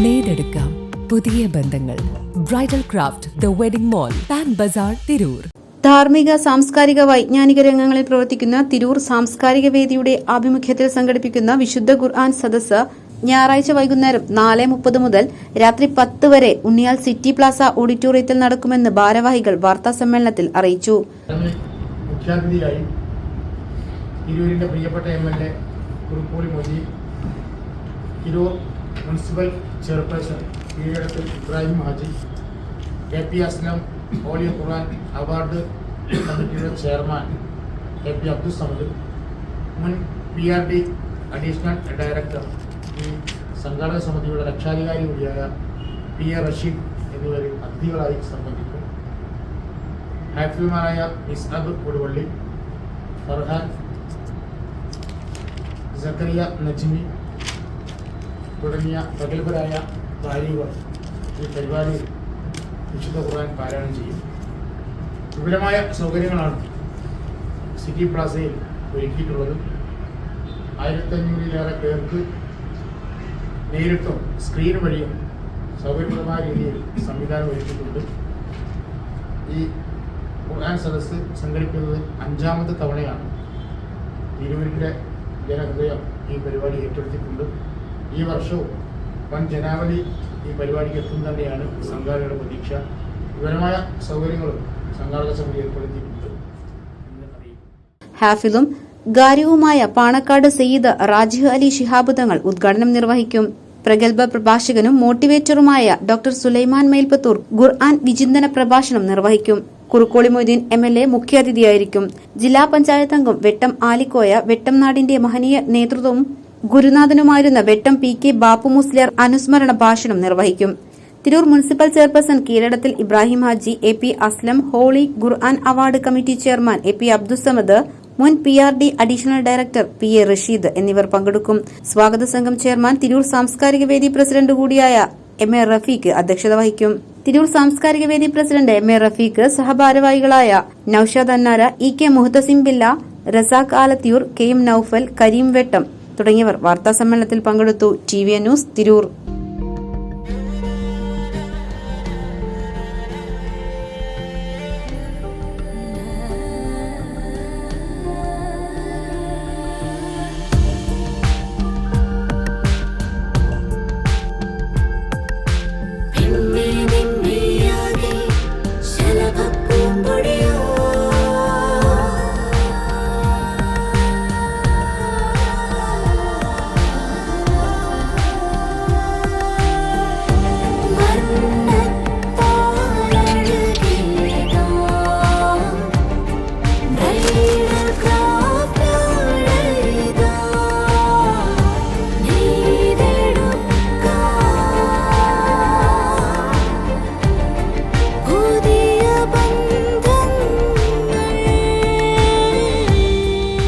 നേടെടുക്കാം പുതിയ ബന്ധങ്ങൾ. Bridal craft the wedding mall Pan Bazaar Tirur ധാർമ്മിക സാംസ്കാരിക വൈജ്ഞാനിക രംഗങ്ങളിൽ പ്രവർത്തിക്കുന്ന തിരൂർ സാംസ്കാരിക വേദിയുടെ ആഭിമുഖ്യത്തിൽ സംഘടിപ്പിക്കുന്ന വിശുദ്ധ ഖുർആൻ സദസ്സ് ഞായറാഴ്ച വൈകുന്നേരം നാല് മുപ്പത് മുതൽ രാത്രി പത്ത് വരെ ഉണ്ണിയാൽ സിറ്റി പ്ലാസ ഓഡിറ്റോറിയത്തിൽ നടക്കുമെന്ന് ഭാരവാഹികൾ വാർത്താ സമ്മേളനത്തിൽ അറിയിച്ചു. തിരൂരിന്റെ മുഖ്യാതിഥിയായി പ്രിയപ്പെട്ട M L A Kurukkoli Moithi Tirur municipal chairperson Keezhadathil Ibrahim Haji K P Aslam holy Quran award കമ്മിറ്റിയുടെ chairman K P Abdul Samad മുൻ P R D additional director ഈ സംഘാടക സമിതിയുടെ രക്ഷാധികാരി കൂടിയായ പി എ റഷീദ് എന്നിവരിൽ അതിഥികളായി സംബന്ധിക്കും. ഹാഫിമാരായ ഇസ്ഹാബ് കൊടുവള്ളി ഫർഹാൻ സക്കറിയ നജ്മി തുടങ്ങിയ പ്രഗത്ഭരായ ഭാര്യകൾ ഈ പരിപാടിയിൽ വിശുദ്ധ ഖുർആൻ പാരായണം ചെയ്യും. വിപുലമായ സൗകര്യങ്ങളാണ് സിറ്റി പ്ലാസയിൽ ഒരുക്കിയിട്ടുള്ളത്. ആയിരത്തഞ്ഞൂറിലേറെ പേർക്ക് നേരിട്ടും സ്ക്രീൻ വഴിയും സൗകര്യപ്രദമായ രീതിയിൽ സംവിധാനം ഒരുക്കിയിട്ടുണ്ട്. ഈ ഖുർആൻ സദസ്സ് സംഘടിപ്പിക്കുന്നത് അഞ്ചാമത്തെ തവണയാണ്. തിരുവനന്തപുരത്തിലെ ജനഹൃദയം ഈ പരിപാടി ഏറ്റെടുത്തിട്ടുണ്ട്. ഈ വർഷവും വൻ ജനാവലി ഈ പരിപാടിക്ക് എത്തും തന്നെയാണ് സംഘാടകരുടെ പ്രതീക്ഷ. വിവരമായ സൗകര്യങ്ങളും സംഘാടക സമിതി ഏർപ്പെടുത്തിയിട്ടുണ്ട്. ഹാഫിദും ഗാരിവുമായ പാണക്കാട് സയ്യിദ് റാജിഹ് അലി ശിഹാബ് തങ്ങൾ ഉദ്ഘാടനം നിർവഹിക്കും. പ്രഗത്ഭ പ്രഭാഷകനും മോട്ടിവേറ്ററുമായ ഡോക്ടർ സുലൈമാൻ മേൽപത്തൂർ ഖുർആൻ വിചിന്തന പ്രഭാഷണം നിർവഹിക്കും. Kurukkoli Moideen M L A മുഖ്യാതിഥിയായിരിക്കും. ജില്ലാ പഞ്ചായത്ത് അംഗം വെട്ടം ആലിക്കോയ വെട്ടംനാടിന്റെ മഹനീയ നേതൃത്വവും ഗുരുനാഥനുമായിരുന്ന വെട്ടം പി കെ ബാപ്പു മുസ്ലിയർ അനുസ്മരണ ഭാഷണം നിർവഹിക്കും. Tirur municipal chairperson Keezhadathil Ibrahim Haji A P Aslam holy Quran award committee chairman A P Abdussamad മുൻ P R D additional director P A Rasheed എന്നിവർ പങ്കെടുക്കും. സ്വാഗത സംഘം ചെയർമാൻ തിരൂർ സാംസ്കാരിക വേദി പ്രസിഡന്റ് കൂടിയായ എം എ റഫീഖ് അധ്യക്ഷത വഹിക്കും. തിരൂർ സാംസ്കാരിക വേദി president M A Rafeeq സഹഭാരവാഹികളായ Naushad Annara E K Muhathasim Billa Razak Alathiyur K M Naufal Kareem Vettam തുടങ്ങിയവർ വാർത്താസമ്മേളനത്തിൽ പങ്കെടുത്തു ടി ന്യൂസ് തിരൂർ